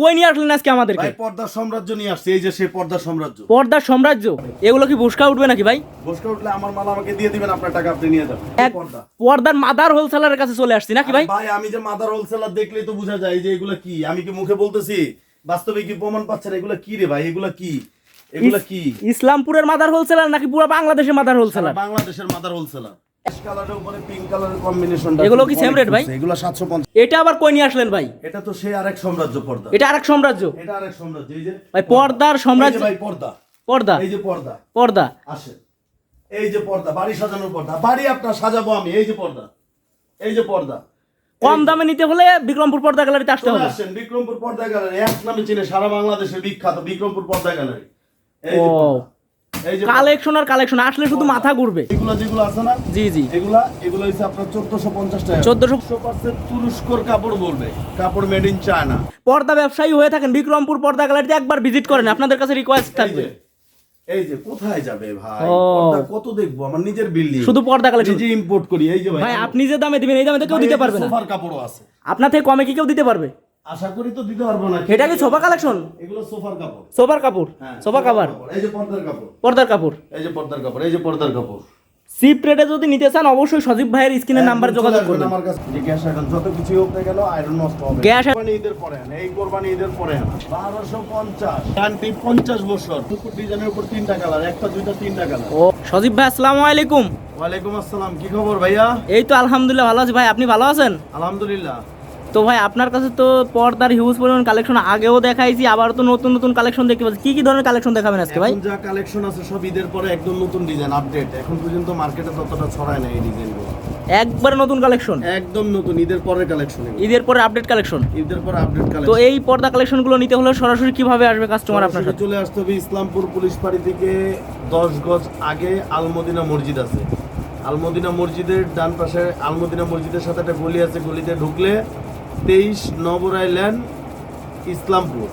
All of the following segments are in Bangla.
কই নিয়ে আসলেন আজকে আমাদেরকে? ভাই পর্দার সাম্রাজ্য নিয়ে আসছে এই যে সেই পর্দার সাম্রাজ্য। পর্দার সাম্রাজ্য? এগুলো কি বুসকা উঠবে নাকি ভাই? বসকে উঠলে আমার মাল আমাকে দিয়ে দিবেন আপনার টাকা আপনি নিয়ে যাবেন। এক পর্দা। পর্দার মাদার হোলসেলারের কাছে চলে আসছি নাকি ভাই? ভাই আমি যে মাদার হোলসেলার দেখলেই তো বোঝা যায় যে এগুলা কি? আমি কি মুখে বলতেছি? বাস্তবে কি প্রমাণ পাচ্ছেন? এগুলা কি রে ভাই? এগুলা কি? এগুলা কি? ইসলামপুরের মাদার হোলসেলার নাকি পুরো বাংলাদেশের মাদার হোলসেলার? বাংলাদেশের মাদার হোলসেলার। উপরে পিঙ্ক কালারের কম্বিনেশনটা এগুলো কি same rate ভাই? এগুলো 750 এটা আবার কই নিয়ে আসলেন ভাই? এটা তো সেই আরেক সাম্রাজ্য পর্দা। এটা আরেক সাম্রাজ্য? এটা আরেক সাম্রাজ্য এই যে ভাই পর্দার সাম্রাজ্য ভাই পর্দা। পর্দা। এই যে পর্দা। পর্দা। আসে। এই যে পর্দা বাড়ি সাজানোর পর্দা। বাড়ি আপনার সাজাবো আমি এই যে পর্দা। এই যে পর্দা। কম দামে নিতে হলে বিক্রমপুর পর্দা গ্যালারিতে আসতে হবে। আসেন বিক্রমপুর পর্দা গ্যালারি এক নামে চিনে সারা বাংলাদেশের বিখ্যাত বিক্রমপুর পর্দা গ্যালারি ও। কালেকশন আর কালেকশন আসলে শুধু মাথা ঘুরবে। এগুলো যেগুলো আছে না? জি জি। এগুলা এগুলো হচ্ছে আপনার চোদ্দশো পঞ্চাশ টাকা। 1450 পার্সেন্ট তুরস্কর কাপড় বলবে। কাপড় মেড ইন চায়না পর্দা ব্যবসায়ী হয়ে থাকেন বিক্রমপুর পর্দা গ্যালারিতে একবার ভিজিট করেন আপনাদের কাছে রিকোয়েস্ট থাকবে। এই যে কোথায় যাবে ভাই? পর্দা কত দেখব? আমার নিজের বিল্ডিং শুধু পর্দা কালেকশন নিজে ইম্পোর্ট করি। এই যে ভাই আপনি যে দামে দিবেন এই দামে তো কেউ দিতে পারবে না। সোফার কাপড়ও আছে। আপনার থেকে কমে কি কেউ দিতে পারবে? আশা করি তো দিতে পারব না। এটা কি সোফা কালেকশন এগুলো সোফার কাপড়। সোফার কাপড়? হ্যাঁ, সোফা কাভার এই যে পর্দার কাপড়। পর্দার কাপড়? এই যে পর্দার কাপড় এই যে পর্দার কাপড়। সিপ রেটে যদি নিতে চান অবশ্যই সজীব ভাইয়ের স্ক্রিনের নাম্বার যোগাযোগ করবেন। আমার কাছে। যে গ্যাস এখন যত কিছু হোক না কেন আয়রন নষ্ট হবে। গ্যাস- কোরবানি ঈদের পরে এই কোরবানি ঈদের পরে আন। বারোশো পঞ্চাশ। গ্যারান্টি বছর। দুপুর ডিজাইনের উপর তিনটা কালার একটা দুইটা তিনটা কালার ও সজীব ভাই আসসালামু আলাইকুম। ওয়ালাইকুম আসসালাম কি খবর ভাইয়া? এই তো আলহামদুলিল্লাহ ভালো আছি। ভাই আপনি ভালো আছেন? আলহামদুলিল্লাহ। তো ভাই আপনার কাছে তো পর্দার হিউজ পরিমাণ কালেকশন আগেও দেখাইছি আবার তো নতুন নতুন কালেকশন দেখতে পাচ্ছি। কি কি ধরনের কালেকশন দেখাবেন আজকে ভাই? যা কালেকশন আছে সব ঈদের পরে একদম নতুন ডিজাইন আপডেট এখন পর্যন্ত মার্কেটে ততটা ছড়ায় না এই ডিজাইনগুলো একবারে নতুন কালেকশন একদম নতুন ঈদের পরের কালেকশন ঈদের পরে আপডেট কালেকশন ঈদের পরে আপডেট তো এই পর্দা কালেকশনগুলো নিতে হলে সরাসরি কীভাবে আসবে কাস্টমার আপনার সাথে? চলে আসতে হবে ইসলামপুর পুলিশ ফাঁড়ি থেকে দশ গজ আগে আলমদিনা মসজিদ আছে। আলমদিনা মসজিদের ডান পাশে আলমদিনা মসজিদের সাথে একটা গলি আছে গলিতে ঢুকলে তেইশ নবরাই ল্যান্ড ইসলামপুর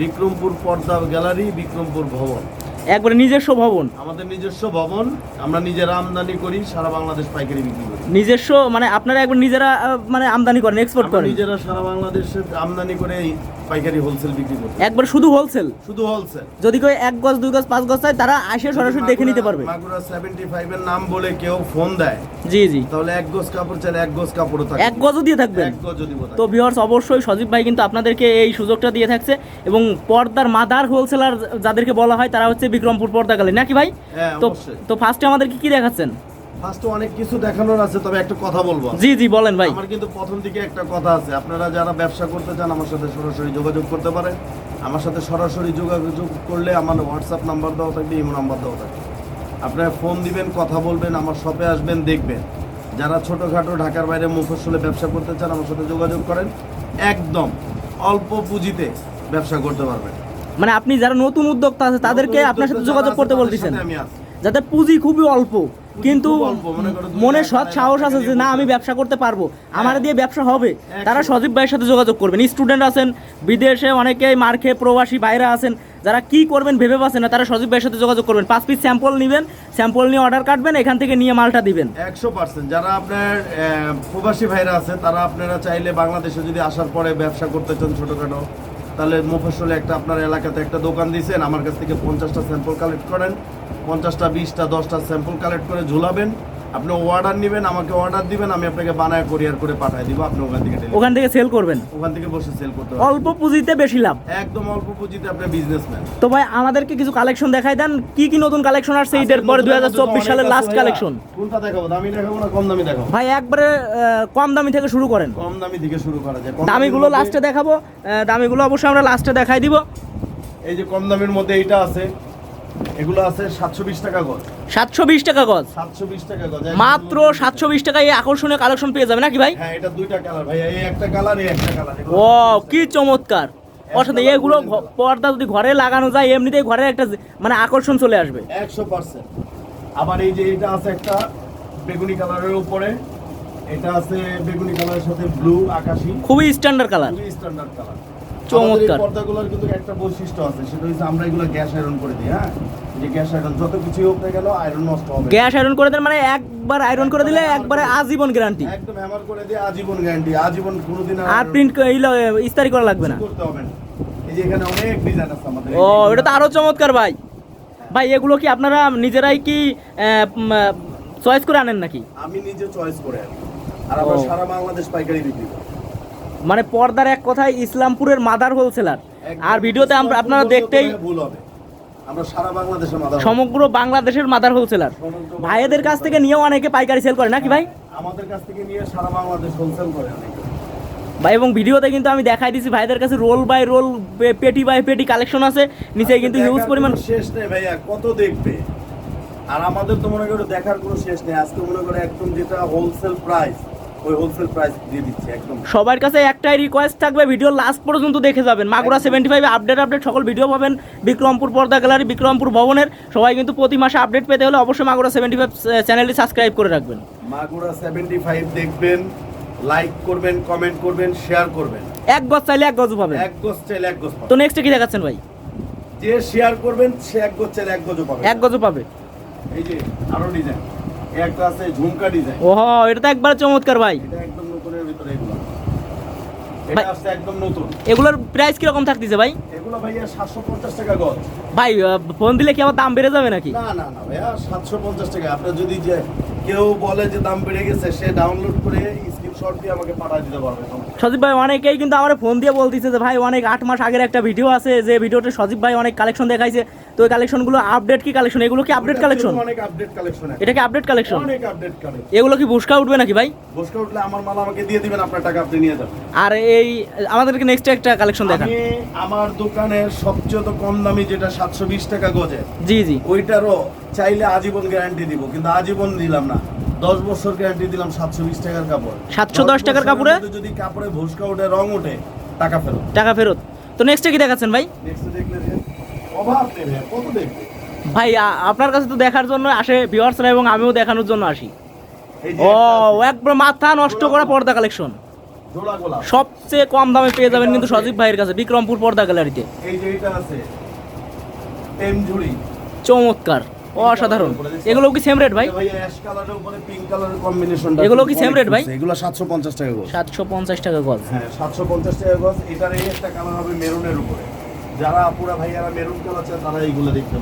বিক্রমপুর পর্দা গ্যালারি বিক্রমপুর ভবন। একবারে নিজস্ব ভবন? আমাদের নিজস্ব ভবন আমরা নিজেরা আমদানি করি সারা বাংলাদেশ পাইকারি বিক্রি করি। নিজস্ব মানে আপনারা একবার নিজেরা মানে আমদানি করেন এক্সপোর্ট করেন? নিজেরা সারা বাংলাদেশে আমদানি করে পাইকারি হোলসেল বিক্রি করি একবার শুধু হোলসেল শুধু হোলসেল যদি কেউ এক গজ দুই গজ পাঁচ গজ চায় তারা আসে সরাসরি দেখে নিতে পারবে। মাগুরা সেভেন্টি ফাইভ এর নাম বলে কেউ ফোন দেয় জি জি। তাহলে এক গজ কাপড় চাইলে এক গজ কাপড়ও থাকে এক গজও দিয়ে থাকবেন? এক গজ যদি বোঝায়। তো ভিউয়ার্স অবশ্যই সজীব ভাই কিন্তু আপনাদেরকে এই সুযোগটা দিয়ে থাকছে এবং পর্দার মাদার হোলসেলার যাদেরকে বলা হয় তারা হচ্ছে বিক্রমপুর পর্দা গেলে নাকি ভাই? হ্যাঁ তো তো ফার্স্টে আমাদেরকে কি দেখাচ্ছেন? ফার্স্টে অনেক কিছু দেখানোর আছে তবে একটা কথা বলব। জি জি বলেন ভাই। আমার কিন্তু প্রথম দিকে একটা কথা আছে। আপনারা যারা ব্যবসা করতে চান আমার সাথে সরাসরি যোগাযোগ করতে পারেন। আমার সাথে সরাসরি যোগাযোগ করলে আমার হোয়াটসঅ্যাপ নাম্বার দেওয়া থাকবে ইমো নাম্বার দেওয়া থাকবে। আপনারা ফোন দিবেন কথা বলবেন আমার শপে আসবেন দেখবেন। যারা ছোটোখাটো ঢাকার বাইরে মুখস্থলে ব্যবসা করতে চান আমার সাথে যোগাযোগ করেন। একদম অল্প পুঁজিতে ব্যবসা করতে পারবেন। মানে আপনি যারা নতুন উদ্যোক্তা আছে তাদেরকে আপনার সাথে যোগাযোগ করতে বলতেছেন। যাদের পুঁজি খুবই অল্প। কিন্তু মনে সৎ সাহস আছে যে না আমি ব্যবসা করতে পারব। আমার দিয়ে ব্যবসা হবে। তারা সজীব ভাইয়ের সাথে যোগাযোগ করবেন। স্টুডেন্ট আছেন বিদেশে অনেকেই মার্কে প্রবাসী বাইরে আছেন যারা কি করবেন ভেবে পাচ্ছেন না তারা সজীব ভাইয়ের সাথে যোগাযোগ করবেন। পাঁচ পিস স্যাম্পল নেবেন স্যাম্পল নিয়ে অর্ডার কাটবেন এখান থেকে নিয়ে মালটা দিবেন। একশো পার্সেন্ট যারা আপনার প্রবাসী ভাইরা আছে তারা আপনারা চাইলে বাংলাদেশে যদি আসার পরে ব্যবসা করতে চান ছোটোখাটো তাহলে মুফসলে একটা আপনার এলাকাতে একটা দোকান দিয়েছেন, আমার কাছ থেকে পঞ্চাশটা স্যাম্পল কালেক্ট করেন, পঞ্চাশটা, বিশটা, দশটা স্যাম্পল কালেক্ট করে ঝুলাবেন। আপনি অর্ডার নেবেন আমাকে অর্ডার দিবেন আমি আপনাকে বানায় কোরিয়ার করে পাঠিয়ে দিব আপনি ওখান থেকে ওখান থেকে সেল করবেন? ওখান থেকে বসে সেল করতে পারবেন। অল্প পুঁজিতে বেশি লাভ? একদম অল্প পুঁজিতে আপনি বিজনেসম্যান তো ভাই আমাদেরকে কিছু কালেকশন দেখাই দেন। কি কি নতুন কালেকশন আসছে ঈদের পরে দুই হাজার চব্বিশ সালের লাস্ট কালেকশন কোনটা দেখাবো? দামি দেখাবো না কম দামি দেখাবো? ভাই একবারে আহ, কম দামি থেকে শুরু করেন। কম দামি থেকে শুরু করা যায়। কম দামিগুলো দামির লাস্টে দেখাবো। আহ, দামিগুলো অবশ্যই আমরা লাস্টে দেখাই দিব। এই যে কম দামের মধ্যে এইটা আছে। এগুলো আছে সাতশো বিশ টাকা গজ। সাতশো বিশ টাকা গজ? সাতশো বিশ টাকা গজ। মাত্র সাতশো বিশ টাকায় এই আকর্ষণীয় কালেকশন পেয়ে যাবে নাকি ভাই? হ্যাঁ এটা দুইটা কালার ভাই এই একটা কালার এই একটা কালার। ও কি চমৎকার। অসাধারণ এগুলো পর্দা যদি ঘরে লাগানো যায় এমনিতেই ঘরে একটা মানে আকর্ষণ চলে আসবে। একশো পার্সেন্ট। আবার এই যে এটা আছে একটা বেগুনি কালারের উপরে এটা আছে বেগুনি কালারের সাথে ব্লু আকাশি। খুবই স্ট্যান্ডার্ড কালার। খুবই স্ট্যান্ডার্ড কালার। চমৎকার। পর্দাগুলোর কিন্তু একটা বৈশিষ্ট্য আছে সেটা হচ্ছে আমরা এগুলো গ্যাস আয়রন করে দিই হ্যাঁ? যে গ্যাস আয়রন যত কিছু হোক না গেল আয়রন নষ্ট হবে। গ্যাস আয়রন করে দেন মানে একবার আয়রন করে দিলে একবারে আজীবন গ্যারান্টি। একদম হ্যামার করে দিয়ে আজীবন গ্যারান্টি আজীবন কোনোদিন আর প্রিন্ট ইস্তারি করা লাগবে না। করতে হবে না। এই যে এখানে অনেক ডিজাইন আছে আমাদের। ও এটা তো আরও চমৎকার ভাই। ভাই এগুলো কি আপনারা নিজেরাই কি চয়েস করে আনেন নাকি? আমি নিজে চয়েস করে আনি। আর আমরা সারা বাংলাদেশ পাইকারি বিক্রি করি। মানে পর্দার এক কথায় ইসলামপুরের মাদার হোলসেলার। আর ভিডিওতে আমরা আপনারা দেখতেই ভুল হবে। আমরা সারা বাংলাদেশে মাদার সমগ্র বাংলাদেশের মাদার হোলসেলার। ভাইয়েদের কাছ থেকে নিয়েও অনেকে পাইকারি সেল করে নাকি ভাই? আমাদের কাছ থেকে নিয়ে সারা বাংলাদেশ হোলসেল করে অনেকে। ভাই এবং ভিডিওতে কিন্তু আমি দেখাই দিছি ভাইদের কাছে রোল বাই রোল পেটি বাই পেটি কালেকশন আছে। নিচে কিন্তু হিউজ পরিমাণ শেষ নেই ভাইয়া কত দেখবে? আর আমাদের তো মনে করো দেখার কোনো শেষ নেই। আজকে মনে করো একদম যেটা হোলসেল প্রাইস ওই হোলসেল প্রাইস দিয়ে দিচ্ছি একদম। সবার কাছে একটাই রিকোয়েস্ট থাকবে ভিডিও লাস্ট পর্যন্ত দেখে যাবেন। মাগুরা সেভেন্টি ফাইভে আপডেট আপডেট সকল ভিডিও পাবেন। বিক্রমপুর পর্দা গ্যালারি বিক্রমপুর ভবনের। সবাই কিন্তু প্রতি মাসে আপডেট পেতে হলে অবশ্যই মাগুরা সেভেন্টি ফাইভ চ্যানেলটি সাবস্ক্রাইব করে রাখবেন। মাগুরা সেভেন্টি ফাইভ দেখবেন লাইক করবেন কমেন্ট করবেন শেয়ার করবেন। এক গজ চাইলে এক গজ পাবেন। এক গজ চাইলে এক গজ পাবেন। তো নেক্সটে কি দেখাচ্ছেন ভাই? যে শেয়ার করবেন সে এক গজ চাইলে এক গজও পাবেন এক গজও পাবে। এই যে আরও ডিজাইন একটা আছে ঝুমকা ডিজাইন। ও এটা তো একবার চমৎকার ভাই। এটা একদম নতুনের ভিতরে এগুলো। এটা আসছে একদম নতুন। এগুলোর প্রাইস কীরকম থাকতেছে ভাই? এগুলো ভাইয়া সাতশো পঞ্চাশ টাকা গজ। ভাই ফোন দিলে কি আবার দাম বেড়ে যাবে নাকি? না না না ভাইয়া সাতশো পঞ্চাশ টাকা। আপনার যদি যে কেউ বলে যে দাম বেড়ে গেছে সে ডাউনলোড করে স্ক্রিনশট দিয়ে আমাকে পাঠিয়ে দিতে পারবে সজীব ভাই অনেকেই কিন্তু আমার ফোন দিয়ে বলতেছে যে ভাই অনেক আট মাস আগের একটা ভিডিও আছে যে ভিডিওতে সজীব ভাই অনেক কালেকশন দেখাইছে। তো ওই কালেকশনগুলো আপডেট কি কালেকশন এগুলো কি আপডেট কালেকশন অনেক আপডেট কালেকশন এটা কি আপডেট কালেকশন অনেক আপডেট কালেকশন এগুলো কি বুসকা উঠবে নাকি ভাই? বসকা উঠলে আমার মাল আমাকে দিয়ে দিবেন আপনার টাকা আপনি নিয়ে যাবেন। আর এই আমাদেরকে নেক্সট একটা কালেকশন দেখান। আমি আমার দোকানের সবচেয়ে তো কম দামি যেটা সাতশো বিশ টাকা গজে জি জি। ওইটারও চাইলে আজীবন গ্যারান্টি দিব কিন্তু আজীবন দিলাম না। দশ বছর গ্যারান্টি দিলাম সাতশো বিশ টাকার কাপড়। 710 টাকার কাপড়ে? যদি কাপড়ে ভুসকা ওঠে রং ওঠে টাকা ফেরত। টাকা ফেরত। তো নেক্সটে কি দেখাচ্ছেন ভাই? নেক্সট দেখলে অভাব নেই কত দেখবে? ভাই আপনার কাছে তো দেখার জন্য আসে ভিউয়ার্সরা এবং আমিও দেখানোর জন্য আসি। ও একবার মাথা নষ্ট করা পর্দা কালেকশন সবচেয়ে কম দামে পেয়ে যাবেন কিন্তু সজীব ভাইয়ের কাছে বিক্রমপুর পর্দা গ্যালারিতে এই যে এটা আছে চমৎকার অসাধারণ। এগুলো কি সেম রেট ভাই? এটা ভাইয়া অ্যাশ কালারের উপরে পিঙ্ক কালারের কম্বিনেশনটা এগুলো কি same rate ভাই? এগুলো 750 টাকা গজ। সাতশো পঞ্চাশ টাকা গজ। হ্যাঁ 750 টাকা গজ। এটার এই একটা কালার হবে মেরুনের উপরে। যারা আপুরা ভাইয়ারা মেরুন কালার চান তারা এইগুলো দেখতে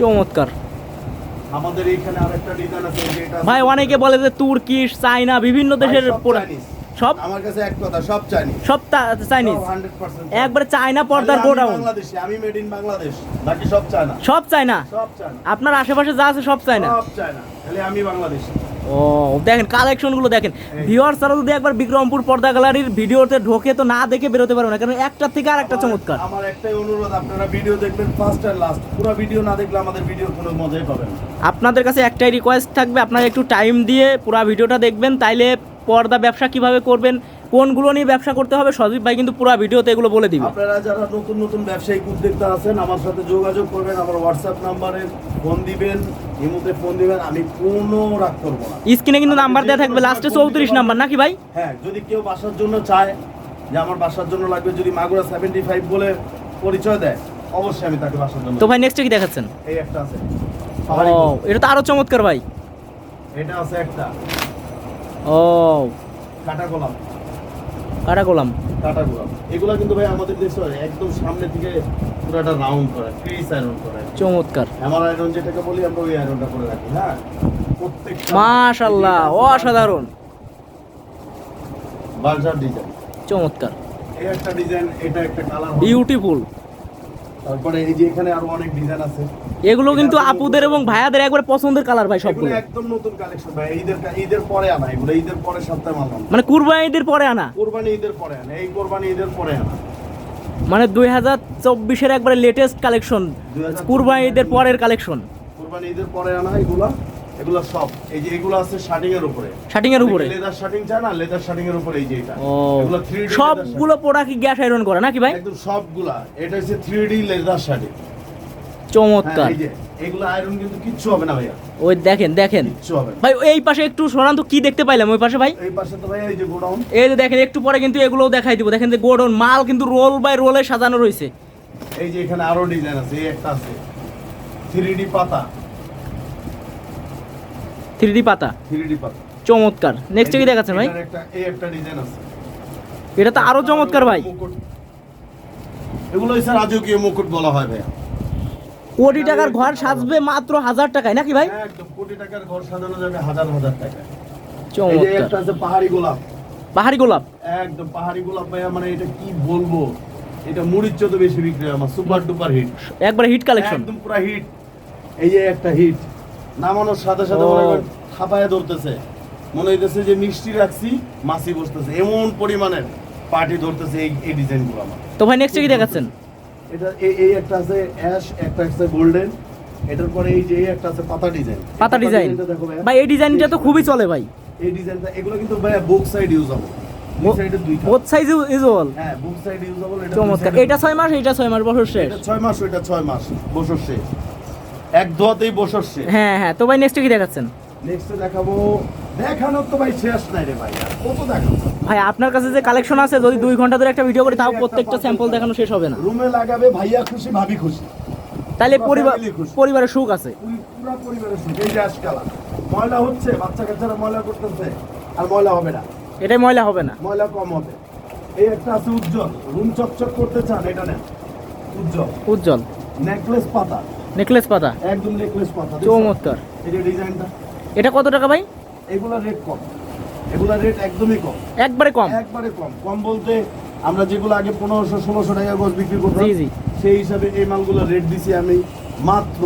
চমৎকার। আমাদের এইখানে আরেকটা ডিজাইন আছে এই যে এটা আছে। ভাই অনেকে বলে যে তুর্কিশ চাইনা বিভিন্ন দেশের সব আমার কাছে এক কথা সব চাইনিজ সব চাইনিজ 100% একবারে চায়না পর্দার গোডাউন। বাংলাদেশি আমি মেড ইন বাংলাদেশ বাকি সব চায়না সব চায়না সব চায়না আপনার আশেপাশে যা আছে সব চায়না সব চায়না তাহলে আমি বাংলাদেশি। ও দেখেন কালেকশনগুলো দেখেন। ভিউয়ার্স তারা যদি একবার বিক্রমপুর পর্দা গ্যালারির ভিডিওতে ঢোকে তো না দেখে বেরোতে পারবে না কারণ একটা থেকে আর একটা চমৎকার। আমার একটাই অনুরোধ আপনারা ভিডিও দেখবেন ফার্স্ট আর লাস্ট পুরো ভিডিও না দেখলে আমাদের ভিডিওর কোনো মজাই পাবেন আপনাদের কাছে একটাই রিকোয়েস্ট থাকবে আপনারা একটু টাইম দিয়ে পুরো ভিডিওটা দেখবেন তাইলে পর্দা ব্যবসা কীভাবে করবেন কোনগুলো নিয়ে ব্যবসা করতে হবে সজীব ভাই কিন্তু পুরো ভিডিওতে এগুলো বলে দিবে। আপনারা যারা নতুন নতুন ব্যবসায়িক উদ্যোক্তা আছেন আমার সাথে যোগাযোগ করবেন আমার হোয়াটসঅ্যাপ নাম্বারে ফোন দিবেন। ইমোতে ফোন দিবেন আমি কোনো রাগ করব না। স্ক্রিনে কিন্তু নাম্বার দেওয়া থাকবে লাস্টে চৌত্রিশ নাম্বার নাকি ভাই? হ্যাঁ যদি কেউ বাসার জন্য চায় যে আমার বাসার জন্য লাগবে যদি মাগুরা সেভেন্টি ফাইভ বলে পরিচয় দেয় অবশ্যই আমি তাকে বাসার জন্য তো ভাই নেক্সটে কি দেখাচ্ছেন? এই একটা আছে। ও এটা তো আরও চমৎকার ভাই। এটা আছে একটা। ও। কাটা গোলাপ কাটা গোলাম? কাটা গোলাম। এগুলো কিন্তু ভাই আমাদের দেশে একদম সামনে থেকে পুরোটা রাউন্ড করা ফ্রিজ আয়রন করা। চমৎকার। আমার আয়রন যেটাকে বলি আমরা ওই আয়রনটা করে রাখি হ্যাঁ? প্রত্যেকটা মাশাল্লাহ অসাধারণ। বার্জার ডিজাইন চমৎকার। এই একটা ডিজাইন এটা একটা কালার বিউটিফুল তারপরে এই যে এখানে আরও অনেক ডিজাইন আছে। এগুলো কিন্তু আপুদের এবং ভাইয়াদের একবার পছন্দের কালার ভাই সবগুলো। একদম নতুন কালেকশন ভাই ঈদের ঈদের পরে আনা এগুলো ঈদের পরে সপ্তাহে মাল মানে মানে কুরবানিদের পরে আনা? কুরবানি ঈদের পরে আনা এই কুরবানি ঈদের পরে আনা। মানে দুই হাজার চব্বিশের একবারে লেটেস্ট কালেকশন কুরবানি ঈদের পরের কালেকশন কুরবানি ঈদের পরে আনা এগুলো। এগুলো সব এই যে এগুলো আছে শার্টিং এর উপরে। শার্টিং এর উপরে? লেদার চায় না? লেদার শার্টিং এর উপরে এই যে এটা। এগুলো 3D সবগুলো প্রোডাক্ট গ্যাস আয়রন করে নাকি ভাই? একদম সবগুলা। এটা হচ্ছে 3D লেদার শার্টিং চমৎকার। এগুলো আয়রন কিন্তু কিচ্ছু হবে না ভাইয়া। ওই দেখেন দেখেন। কিচ্ছু হবে ভাই এই পাশে একটু সরান তো কি দেখতে পাইলাম ওই পাশে ভাই? এই পাশে তো ভাইয়া এই যে গোডাউন এই যে দেখেন একটু পরে কিন্তু এগুলোও দেখাই দিব। দেখেন যে গোডন মাল কিন্তু রোল বাই রোলে সাজানো রয়েছে। এই যে এখানে আরও ডিজাইন আছে এই একটা আছে। 3D পাতা। থ্রি পাতা? 3D পাতা। চমৎকার। নেক্সট কি দেখাচ্ছেন ভাই? এই একটা ডিজাইন আছে। এটা তো আরও চমৎকার ভাই। এগুলো হচ্ছে রাজকীয় মুকুট বলা হয় ভাইয়া। কোটি টাকার ঘর সাজবে মাত্র হাজার টাকায় নাকি ভাই? একদম। কোটি টাকার ঘর সাজানো যাবে হাজার হাজার টাকা এই যে চমৎকার একটা আছে পাহাড়ি গোলাপ। পাহাড়ি গোলাপ? একদম পাহাড়ি গোলাপ ভাইয়া মানে এটা কি বলব? এটা মুড়ির চোদ্দ বেশি বিক্রি হয় আমার সুপার ডুপার হিট। একবার হিট কালেকশন একদম পুরো হিট। এই যে একটা হিট। নামানোর সাথে সাথে ও। মনে করেন থাপায় ধরতেছে। মনে হইতেছে যে মিষ্টি রাখছি মাছি বসতেছে। এমন পরিমাণের পার্টি ধরতেছে এই এই ডিজাইনগুলো আমার। তো ভাই নেক্সট কি দেখাচ্ছেন? এটা এই একটা আছে অ্যাশ একটা আছে গোল্ডেন এটার পরে এই যে একটা আছে পাতা ডিজাইন। পাতা ডিজাইন। ভাই এই ডিজাইনটা তো খুবই চলে ভাই। এই ডিজাইনটা এগুলো কিন্তু ভাইয়া বুক সাইড ইউজ হবে। বোথ সাইজ ইউজুয়াল হ্যাঁ বুক সাইড এটা চমৎকার। এটা ছয় মাস এটা ছয় মাস বছর শেষ। এটা ছয় মাস ওইটা ছয় মাস বছর শেষ। এক ধোয়াতেই শেষ হ্যাঁ হ্যাঁ তো ভাই নেক্সট কি দেখাচ্ছেন? নেক্সট দেখাবো। দেখানোর তো ভাই শেষ নাই রে ভাই কত দেখাবো? ভাই আপনার কাছে যে কালেকশন আছে যদি দুই ঘণ্টা ধরে একটা ভিডিও করি তাও প্রত্যেকটা স্যাম্পল দেখানো শেষ হবে না। রুমে লাগাবে ভাইয়া খুশি ভাবি খুশি। তাহলে পরিবার পরিবারের সুখ আছে। পুরি- পুরা পরিবারের সুখ এই যে আজকাল ময়লা হচ্ছে বাচ্চা কাচ্চারা ময়লা করতেছে আর ময়লা হবে না। এটাই ময়লা হবে না। ময়লা কম হবে। এই একটা আছে উজ্জ্বল রুম চকচক করতে চান এটা নেন। উজ্জ্বল। উজ্জ্বল। নেকলেস পাতা। নেকলেস পাতা? একদম নেকলেস পাতা? চমৎকার। এটা ডিজাইনটা। এটা কত টাকা ভাই? এগুলো রেট কম। এগুলো রেট একদমই কম। একবারে কম? একবারে কম। কম বলতে আমরা যেগুলো আগে পনেরোশো ষোলোশো টাকা গজ বিক্রি করতাম জি, জি। সেই হিসাবে এই মালগুলো রেট দিছি আমি মাত্র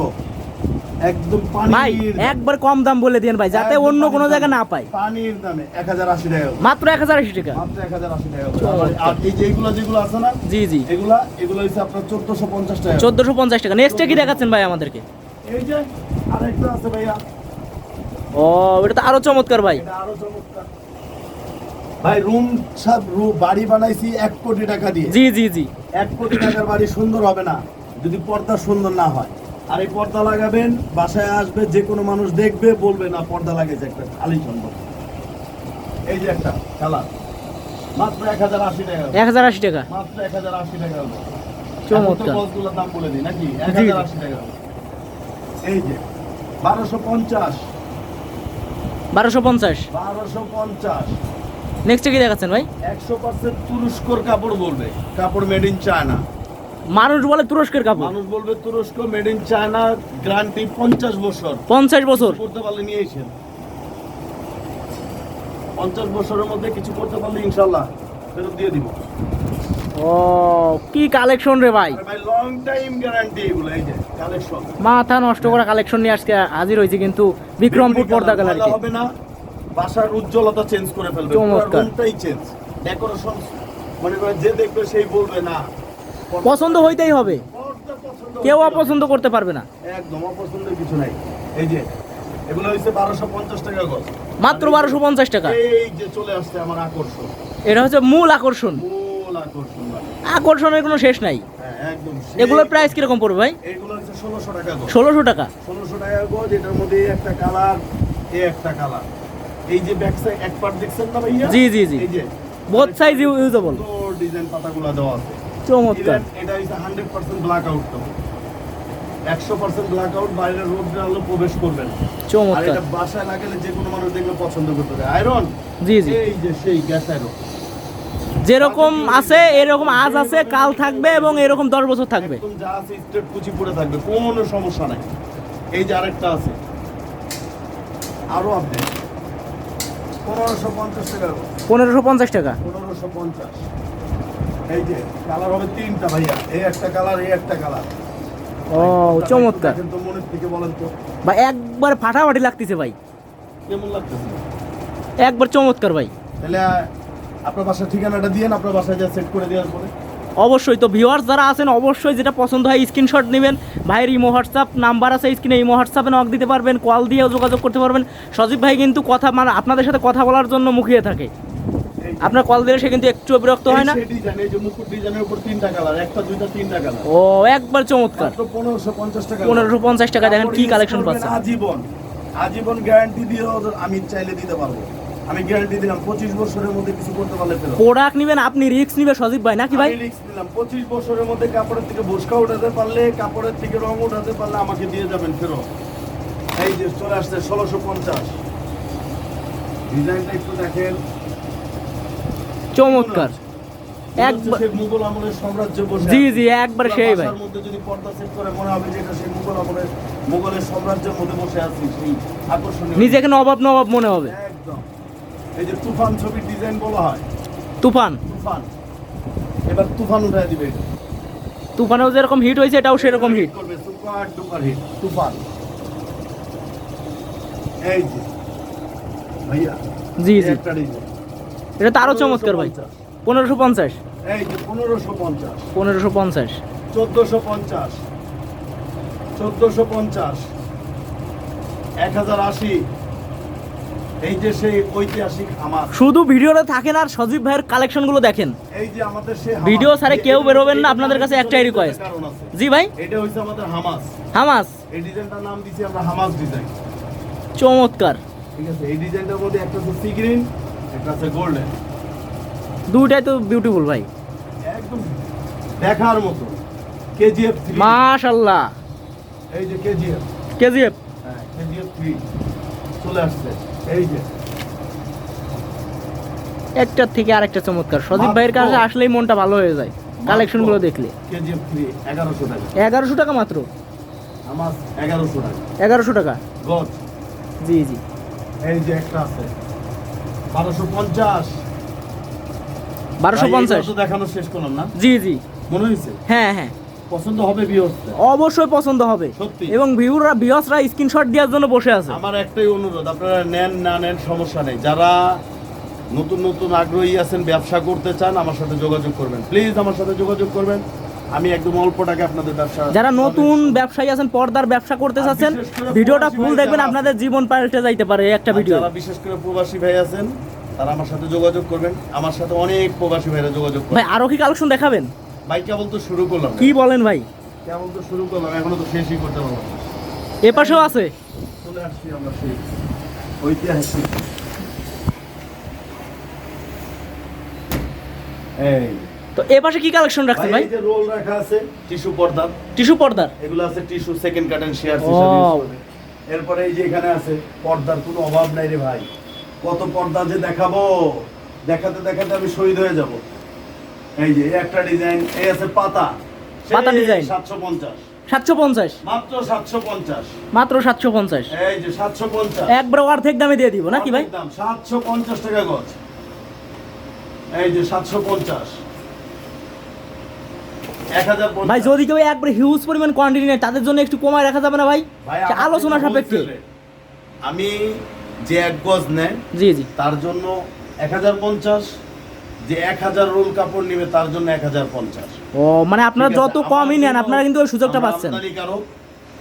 একদম ভাই একবার কম দাম বলে দিন ভাই যাতে অন্য কোনো। জায়গায় না পাই পানির দামে এক হাজার আশি টাকা। মাত্র এক হাজার আশি টাকা। মাত্র এক হাজার আশি টাকা আর এই যে এইগুলো যেগুলো আছে না জি জি। এগুলা এগুলো হচ্ছে আপনার চোদ্দশো পঞ্চাশ টাকা। চোদ্দশো পঞ্চাশ টাকা। নেক্সটে কি দেখাচ্ছেন ভাই আমাদেরকে? এই যে আরেকটা আছে ভাইয়া। ও এটা তো আরও চমৎকার ভাই। আরও চমৎকার। ভাই রুম সব বাড়ি বানাইছি এক কোটি টাকা দিয়ে। জি জি জি। এক কোটি টাকার বাড়ি সুন্দর হবে না যদি পর্দা সুন্দর না হয়। আর এই পর্দা লাগাবেন বাসায় আসবে যে কোনো মানুষ দেখবে বলবে না পর্দা লাগাইছে একটা খালি সম্ভব এই যে একটা কালার মাত্র এক হাজার আশি টাকা। এক হাজার আশি টাকা। মাত্র এক হাজার আশি টাকা চমৎকার। বলগুলোর দাম বলে দিই নাকি? এক হাজার আশি টাকা এই যে বারোশো পঞ্চাশ। বারোশো পঞ্চাশ। বারোশো পঞ্চাশ। নেক্সটে কি দেখাচ্ছেন ভাই? একশো পার্সেন্ট তুরস্কর কাপড় বলবে। কাপড় মেড ইন চায়না মানুষ বলে তুরস্কের কাপড়। মানুষ বলবে তুরস্ক মেড ইন চায়না গ্যারান্টি পঞ্চাশ বছর। পঞ্চাশ বছর। করতে পারলে নিয়ে এসেন পঞ্চাশ বছরের মধ্যে কিছু করতে পারলে ইনশাল্লাহ ফেরত দিয়ে দিব। ও কি কালেকশন রে ভাই? ভাই লং টাইম গ্যারান্টি এগুলো এই যে কালেকশন মাথা নষ্ট করা কালেকশন নিয়ে আজকে হাজির হয়েছে কিন্তু বিক্রমপুর পর্দা গ্যালারিতে হবে না বাসার উজ্জ্বলতা চেঞ্জ করে ফেলবে। চমৎকার। রুমটাই চেঞ্জ ডেকোরেশন মনে যে দেখবে সেই বলবে না পছন্দ হইতেই হবে। কেউ অপছন্দ করতে পারবে না। একদম অপছন্দের কিছু নাই। এই যে এগুলো হচ্ছে বারোশো পঞ্চাশ টাকা গজ। মাত্র বারোশো পঞ্চাশ টাকা। এই যে চলে আসছে আমার আকর্ষণ। এটা হচ্ছে মূল আকর্ষণ। মূল আকর্ষণ আকর্ষণের কোনো শেষ নাই। হ্যাঁ এগুলোর প্রাইস কীরকম পড়বে ভাই? এগুলো হচ্ছে ষোলোশো টাকা ষোলোশো টাকা। ষোলোশো টাকা গজ এটার মধ্যে একটা কালার এই একটা কালার। এই যে ব্যাক সাইড এক পার্ট দেখছেন না ভাইয়া? জি, জি, জি। এই যে। বোথ সাইজ ইউজেবল ডিজাইন পাতাগুলো দেওয়া আছে। চমৎকার। এটা হচ্ছে হান্ড্রেড পার্সেন্ট ব্ল্যাক আউট তো। একশো পার্সেন্ট ব্ল্যাক আউট বাইরের রোদ আলো প্রবেশ করবেন চমৎকার। এটা বাসায় লাগালে যে কোনো মানুষ দেখলে পছন্দ করতে পারে। আয়রন জি জি। এই যে সেই গ্যাস আয়রন যেরকম আছে এরকম আজ আছে কাল থাকবে এবং এরকম দশ বছর থাকবে। যা আছে কুচি পড়ে থাকবে কোনো সমস্যা নাই। এই যে আরেকটা আছে। আরও আপডেট পনেরোশো পঞ্চাশ টাকা পনেরোশো পঞ্চাশ টাকা। পনেরোশো পঞ্চাশ। এই যে কালার হবে তিনটা ভাইয়া। এই একটা কালার এই একটা কালার। ও চমৎকার। কিন্তু মনের থেকে বলেন তো। ভাই একবার ফাটাফাটি লাগতেছে ভাই। কেমন লাগতেছে? একবার চমৎকার ভাই। তাহলে আপনার বাসার ঠিকানাটা দিয়ে আপনার বাসায় যা সেট করে দেওয়ার পরে অবশ্যই তো ভিউয়ার্স যারা আছেন অবশ্যই যেটা পছন্দ হয় স্ক্রিনশট নেবেন। ভাইয়ের ইমো হোয়াটসঅ্যাপ নাম্বার আছে স্ক্রিনে ইমো হোয়াটসঅ্যাপে নক দিতে পারবেন কল দিয়েও যোগাযোগ করতে পারবেন। সজীব ভাই কিন্তু কথা মানে আপনাদের সাথে কথা বলার জন্য মুখিয়ে থাকে। আপনার কল দিলে সে কিন্তু একটু বিরক্ত হয় না? ও একবার চমৎকার। পনেরোশো পঞ্চাশ টাকা। দেখেন কি কালেকশন পাচ্ছে আজীবন আজীবন গ্যারান্টি দিয়ে আমি চাইলে দিতে পারব। আমি গ্যারান্টি দিলাম পঁচিশ বছরের মধ্যে কিছু করতে পারলে প্রোডাক্ট নিবেন আপনি রিস্ক সজীব ভাই নাকি ভাই? আমি রিস্ক নিলাম পঁচিশ বছরের মধ্যে কাপড়ের থেকে বসকা উঠাতে পারলে কাপড়ের থেকে রং উঠাতে পারলে আমাকে দিয়ে যাবেন এই যে চলে আসছে ষোলোশো পঞ্চাশ। ডিজাইনটা একটু দেখেন। চমৎকার। জি জি একবার সেই ভাই। যদি পর্দা সেট করে মনে হবে যে এটা সেই মুঘল আমলের মুঘলের সাম্রাজ্যের মধ্যে বসে আছি সেই আকর্ষণীয় নিজেকে নবাব নবাব মনে হবে। একদম। এই যে তুফান ছবির ডিজাইন বলা হয়। তুফান। তুফান। এবার তুফান উঠায় দিবে। তুফানেও যেরকম হিট হয়েছে এটাও সেরকম হিট করবে সুপার ডুপার হিট তুফান। এই যে। ভাইয়া জি জি। এটা তো আরও চমৎকার ভাই। পনেরোশো পঞ্চাশ। এই যে পনেরোশো পঞ্চাশ। পনেরোশো পঞ্চাশ। চোদ্দোশো পঞ্চাশ। চোদ্দোশো পঞ্চাশ। এক হাজার আশি। এই যে সেই ঐতিহাসিক আমার। শুধু ভিডিওটা থাকেন আর সজীব ভাইয়ের কালেকশনগুলো দেখেন। এই যে আমাদের সেই ভিডিও ছাড়া কেউ বেরোবেন না, আপনাদের কাছে একটাই আছে। জি ভাই? এটা হচ্ছে আমাদের হামাস। হামাস। এই ডিজাইনটার নাম দিছি আমরা হামাস ডিজাইন। চমৎকার। ঠিক আছে এই ডিজাইনটার মধ্যে একটা হচ্ছে সি গ্রিন একটা আছে গোল্ডেন দুইটাই তো বিউটিফুল ভাই। একদম দেখার মতো। কেজিএফ থ্রি মাশাল্লাহ এই যে কেজিএফ কেজিএফ হ্যাঁ কেজিএফ থ্রি চলে আসছে। এই যে। একটার থেকে আরেকটা চমৎকার। সজীব ভাইয়ের কাছে আসলেই মনটা ভালো হয়ে যায়। কালেকশনগুলো দেখলে। কেজিএফ থ্রি এগারোশো টাকা। এগারোশো টাকা মাত্র? আমার এগারোশো টাকা। এগারোশো টাকা? গজ। জি জি। এই যে একটা আছে। বারোশো পঞ্চাশ। বারোশো পঞ্চাশ। দেখানো শেষ করলাম না? জি জি। মনে হয়েছে? হ্যাঁ হ্যাঁ। পছন্দ হবে অবশ্যই পছন্দ হবে। সত্যি। এবং ভিউরা স্ক্রিনশট দেওয়ার জন্য বসে আছে। আমার একটাই অনুরোধ আপনারা নেন না নেন সমস্যা নেই। যারা নতুন নতুন আগ্রহী আছেন ব্যবসা করতে চান আমার সাথে যোগাযোগ করবেন। প্লিজ আমার সাথে যোগাযোগ করবেন। আমি একদম অল্প টাকা আপনাদের ব্যবসা যারা নতুন ব্যবসায়ী আছেন পর্দার ব্যবসা করতে চাচ্ছেন ভিডিওটা ফুল দেখবেন আপনাদের জীবন পাল্টে যাইতে পারে একটা ভিডিও। যারা বিশেষ করে প্রবাসী ভাই আছেন তারা আমার সাথে যোগাযোগ করবেন। আমার সাথে অনেক প্রবাসী ভাইরা যোগাযোগ করবেন ভাই আরও কি কালেকশন দেখাবেন? ভাই কেবল তো শুরু করলাম। কি বলেন ভাই? কেবল তো শুরু করলাম এখনও তো শেষই করতে পারব না। এ পাশেও আছে? চলে আসছি আমরা সেই ঐতিহাসিক। এই তো এ পাশে কি কালেকশন রাখছেন ভাই এই যে রোল রাখা আছে টিস্যু পর্দা টিস্যু পর্দা এগুলো আছে টিস্যু সেকেন্ড কাটেন শেয়ার. এরপরে এই যে এখানে আছে পর্দার কোনো অভাব নাই রে ভাই। কত পর্দা যে দেখাবো? দেখাতে দেখাতে আমি শহীদ হয়ে যাব। এই যে একটা ডিজাইন এই আছে পাতা। পাতা ডিজাইন সাতশো পঞ্চাশ। সাতশো পঞ্চাশ? মাত্র সাতশো পঞ্চাশ। মাত্র সাতশো পঞ্চাশ? এই যে সাতশো পঞ্চাশ। একবার অর্ধেক দামে দিয়ে দিব নাকি ভাই? দাম সাতশো পঞ্চাশ টাকা গজ। এই যে সাতশো পঞ্চাশ। এক হাজার ভাই যদি কেউ একবার হিউজ পরিমাণ কোয়ান্টিটি নেয় তাদের জন্য একটু কমায় রাখা যাবে না ভাই? আলোচনা সাপেক্ষে। আমি যে এক গজ নেয় জি জি। তার জন্য এক হাজার পঞ্চাশ যে এক হাজার রোল কাপড় নিবে তার জন্য এক হাজার পঞ্চাশ। ও মানে আপনারা যত কমই নেন আপনারা কিন্তু ওই সুযোগটা পাচ্ছেন।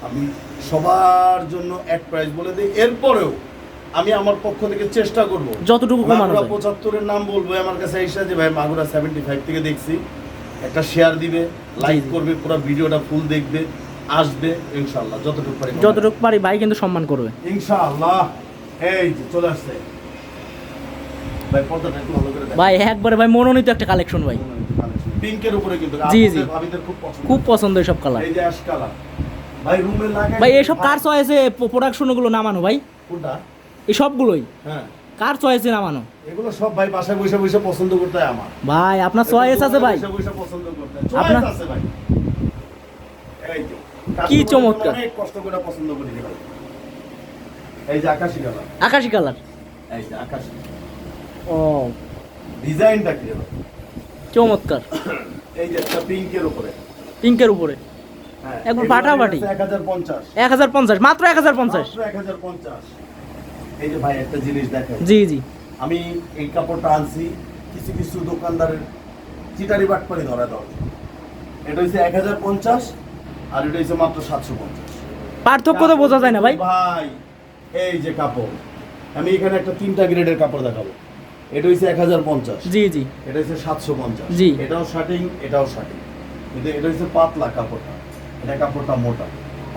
আমি সবার জন্য এক প্রাইস বলে দিই। এরপরেও আমি আমার পক্ষ থেকে চেষ্টা করব। যতটুকু কমানো যায়। পঁচাত্তরের নাম বলব আমার কাছে এসে যে ভাই মাগুরা সেভেন্টি ফাইভ থেকে দেখছি। একটা শেয়ার দিবে। লাইক করবে পুরো ভিডিওটা ফুল দেখবে আসবে ইনশাল্লাহ যতটুকু পারি যতটুকু পারি ভাই কিন্তু সম্মান করবে। ইনশাআল্লাহ এই যে চলে আসছে। ভাই পর্দাটা একটু ভালো করে ভাই একবারে ভাই মনোনীত একটা কালেকশন ভাই। পিঙ্কের উপরে কিন্তু জি, জি। ভাবিদের খুব পছন্দ খুব পছন্দ এইসব কালার এই যে অ্যাশ কালার ভাই রুমে লাগাই ভাই এইসব কার চয়েসে প্রোডাকশনগুলো নামানো ভাই। কোনটা? এই সবগুলোই। হ্যাঁ। কার চয়েসে নামানো? এগুলো সব ভাই বাসায় বসে বসে পছন্দ করতে হয় আমার। ভাই আপনার চয়েস আছে ভাই। বসে বসে পছন্দ করতে। আপনার- আছে ভাই। এই কি চমৎকার। অনেক কষ্ট করে পছন্দ করি ভাই। এই যে আকাশি কালার। আকাশি কালার। এই যে আকাশি। ও। ডিজাইনটা কি ভাই? চমৎকার। এই যে একটা পিঙ্কের উপরে। পিঙ্কের উপরে। হ্যাঁ একবার ফাটাফাটি। এক হাজার পঞ্চাশ। এক হাজার পঞ্চাশ মাত্র এক হাজার পঞ্চাশ। এক হাজার পঞ্চাশ। এই যে ভাই একটা জিনিস দেখেন। জি জি। আমি এই কাপড়টা আনছি কিছু কিছু দোকানদারের চিটারি বাটপারি ধরা দাও। এটা হচ্ছে এক হাজার পঞ্চাশ আর এটা হচ্ছে মাত্র সাতশো পঞ্চাশ। পার্থক্য তো বোঝা যায় না ভাই। ভাই এই যে কাপড় আমি এখানে একটা তিনটা গ্রেডের কাপড় দেখাবো। এটা হচ্ছে এক হাজার পঞ্চাশ। জি জি। এটা হচ্ছে সাতশো পঞ্চাশ। জি। এটাও শার্টিং এটাও শার্টিং। কিন্তু এটা হচ্ছে পাতলা কাপড়টা এটা কাপড়টা মোটা।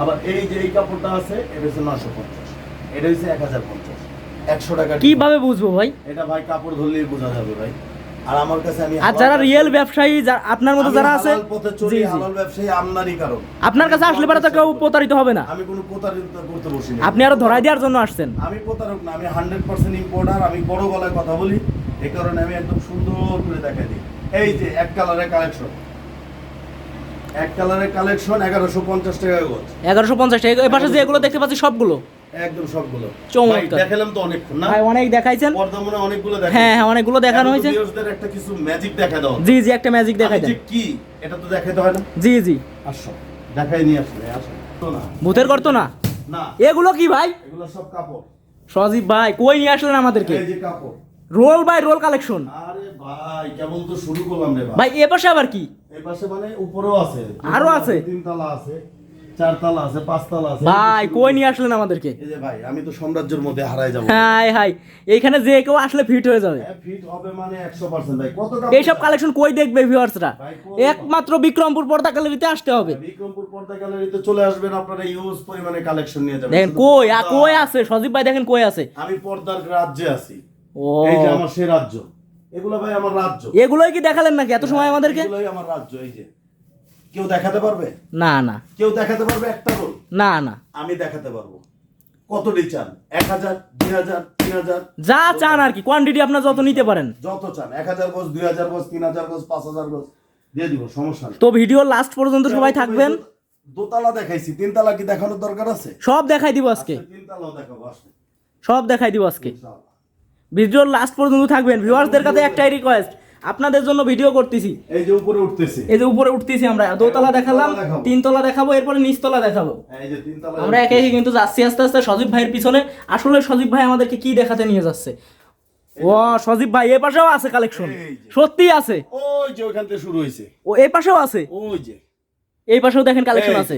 আবার এই যে এই কাপড়টা আছে এটা হচ্ছে নশো পঞ্চাশ। এটা হচ্ছে এক হাজার পঞ্চাশ। একশো টাকা কীভাবে বুঝব ভাই? এটা ভাই কাপড় ধরলেই বোঝা যাবে ভাই। আর আমার কাছে আমি আর যারা রিয়েল ব্যবসায়ী- আপনার মতো যারা আছে পথে চলি হালাল ব্যবসায়ী আমদানি কারণ। আপনার কাছে আসলে পরে তো কেউ প্রতারিত হবে না। আমি কোনো প্রতারিত করতে বসি না। আপনি আরও ধরাই দেওয়ার জন্য আসছেন। আমি প্রতারক না আমি হান্ড্রেড পার্সেন্ট ইম্পোর্টার আমি বড় গলায় কথা বলি। এই কারণে আমি একদম সুন্দর করে দেখাই দিই। এই যে এক কালারের কালেকশন এক কালারের কালেকশন এগারোশো পঞ্চাশ টাকা গজ। এগারোশো পঞ্চাশ টাকা এই পাশে যে এগুলো দেখতে পাচ্ছি সবগুলো। একদম সবগুলো। চমৎকার। দেখালাম তো অনেকক্ষণ না? ভাই অনেক দেখাইছেন? পর্দা অনেকগুলো দেখা হ্যাঁ হ্যাঁ অনেগুলো দেখানো হয়েছে। একটা কিছু ম্যাজিক দেখা দাও। জি জি একটা ম্যাজিক দেখাই দেন। কি এটা তো দেখাইতে হয় না? জি জি। আসো দেখাই নিয়ে আসলে আসো। না। ভূতের করতো না? না। এগুলো কি ভাই? এগুলো সব কাপড়। সজীব ভাই কই নিয়ে আসলেন আমাদেরকে? এই যে কাপড়। Roll by roll collection. আরে ভাই কেবল তো শুরু করলাম রে ভাই। ভাই এ পাশে আবার কি? এই পাশে মানে উপরেও আছে। আরও আছে? তিন তালা আছে। চার আছে পাঁচ আছে। ভাই কই নিয়ে আসলেন আমাদেরকে? এই যে ভাই আমি তো সাম্রাজ্যের মধ্যে হারাই যাব। হাই হাই এইখানে যে কেউ আসলে ফিট হয়ে যাবে। ফিট হবে মানে একশো পার্সেন্ট ভাই। কত এইসব কালেকশন কই দেখবে ভিউয়ার্সরা একমাত্র বিক্রমপুর পর্দা গ্যালারিতে আসতে হবে। বিক্রমপুর পর্দা গ্যালারিতে চলে আসবেন আপনারা ইউজ পরিমাণে কালেকশন নিয়ে যাবেন। দেখেন কই আ কই আছে? সজীব ভাই দেখেন কই আছে? আমি পর্দার রাজ্যে আছি। ও। এই যে আমার সে রাজ্য। এগুলো ভাই আমার রাজ্য। এগুলোই কি দেখালেন নাকি? এত সময় আমাদেরকে? এগুলোই আমার রাজ্য এই যে। কেউ দেখাতে পারবে? না না। কেউ দেখাতে পারবে একটা রোল না না। আমি দেখাতে পারব। কতটি চান? এক হাজার দুই হাজার তিন হাজার? যা চান আর কি কোয়ান্টিটি আপনার যত নিতে পারেন। যত চান এক হাজার গজ দুই হাজার গজ তিন হাজার গজ পাঁচ হাজার গজ দিয়ে দিব সমস্যা নেই। তো ভিডিও লাস্ট পর্যন্ত সবাই থাকবেন। দোতলা দেখাইছি তিনতলা কি দেখানোর দরকার আছে? সব দেখাই দিব আজকে। তিনতলাও দেখাবো আসলে। সব দেখাই দিব আজকে। ভিডিওর লাস্ট পর্যন্ত থাকবেন ভিউয়ার্সদের কাছে একটাই রিকোয়েস্ট আপনাদের জন্য ভিডিও করতেছি। এই যে উপরে উঠতেছে। এই যে উপরে উঠতেছি আমরা। দোতলা দেখালাম তিনতলা দেখাবো এরপরে নিচতলা দেখাবো। আমরা একে একে কিন্তু যাচ্ছি আস্তে আস্তে। সজীব ভাইয়ের পিছনে। আসলে সজীব ভাই আমাদেরকে কি দেখাতে নিয়ে যাচ্ছে? ও সজীব ভাই এ পাশেও আছে কালেকশন সত্যি আছে। ওই যে ওইখান থেকে শুরু হয়েছে। ও এই পাশেও আছে। ওই যে। এই পাশেও দেখেন কালেকশন আছে।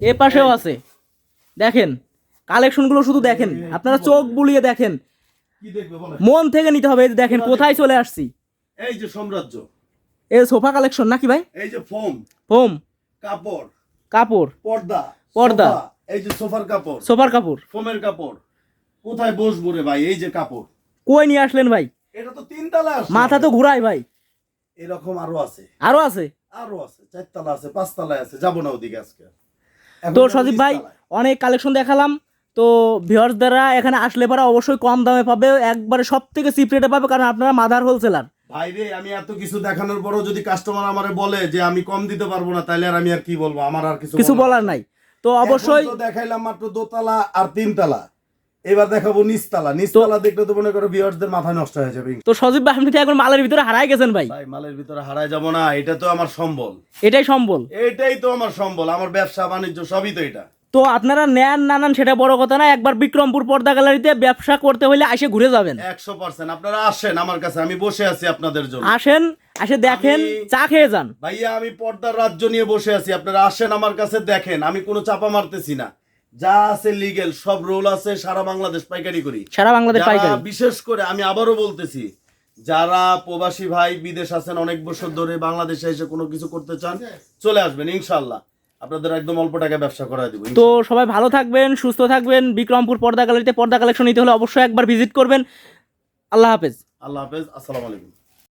এ পাশেও আছে। দেখেন কালেকশনগুলো শুধু দেখেন। আপনারা চোখ বুলিয়ে দেখেন। মন থেকে নিতে হবে। দেখেন কোথায় চলে আসছি। এই যে সাম্রাজ্য। এই সোফা কালেকশন নাকি ভাই? এই যে ফোম। হোম কাপড়। কাপড়। পর্দা। পর্দা। এই যে সোফার কাপড়। সোফার কাপড়। ফোমের কাপড়। কোথায় বসবো রে ভাই? এই যে কাপড়। কই নিয়ে আসলেন ভাই? এটা তো তিনতলা মাথা তো ঘুরায় ভাই। এরকম আরও আছে। আরও আছে? আরও আছে। চারতলা আছে পাঁচতলায় আছে। যাব না ওদিকে আজকে। তো সজীব ভাই অনেক কালেকশন দেখালাম। তো ভিউয়ার্স দ্বারা এখানে আসলে পরে অবশ্যই কম দামে পাবে। একবারে সব থেকে চিপ রেটে পাবে কারণ আপনারা মাদার হোলসেলার ভাই রে আমি এত কিছু দেখানোর পরও যদি কাস্টমার আমারে বলে যে আমি কম দিতে পারব না তাহলে আর আমি আর কি বলব? আমার আর কিছু কিছু বলার নাই। তো অবশ্যই তো দেখাইলাম মাত্র দোতলা আর তিনতলা। এবার দেখাবো নিচতলা। নিচতলা দেখলে তো মনে করো ভিউয়ার্সদের মাথা নষ্ট হয়ে যাবে। তো সজীব ভাই আপনি তো এখন মালের ভিতরে হারায় গেছেন ভাই? ভাই মালের ভিতরে হারায় যাব না এটা তো আমার সম্বল। এটাই সম্বল। এটাই তো আমার সম্বল আমার ব্যবসা বাণিজ্য সবই তো এটা। তো আপনারা নেন না নেন সেটা বড় কথা না একবার বিক্রমপুর পর্দা গ্যালারিতে ব্যবসা করতে হলে এসে ঘুরে যাবেন। একশো পার্সেন্ট। আপনারা আসেন আমার কাছে আমি বসে আছি আপনাদের জন্য। আসেন এসে দেখেন চা খেয়ে যান। ভাইয়া আমি পর্দার রাজ্য নিয়ে বসে আছি আপনারা আসেন আমার কাছে দেখেন আমি কোনো চাপা মারতেছি না। যা আছে লিগেল সব রোল আছে সারা বাংলাদেশ পাইকারি করি। সারা বাংলাদেশ পাইকারি। বিশেষ করে আমি আবারও বলতেছি যারা প্রবাসী ভাই বিদেশ আছেন অনেক বছর ধরে বাংলাদেশে এসে কোনো কিছু করতে চান চলে আসবেন ইনশাল্লাহ আপনাদের একদম অল্প টাকা ব্যবসা করা দিব তো সবাই ভালো থাকবেন সুস্থ থাকবেন। বিক্রমপুর পর্দা গ্যালারিতে পর্দা কালেকশন নিতে হলে অবশ্যই একবার ভিজিট করবেন। আল্লাহ হাফেজ। আল্লাহ হাফেজ আসসালামু আলাইকুম।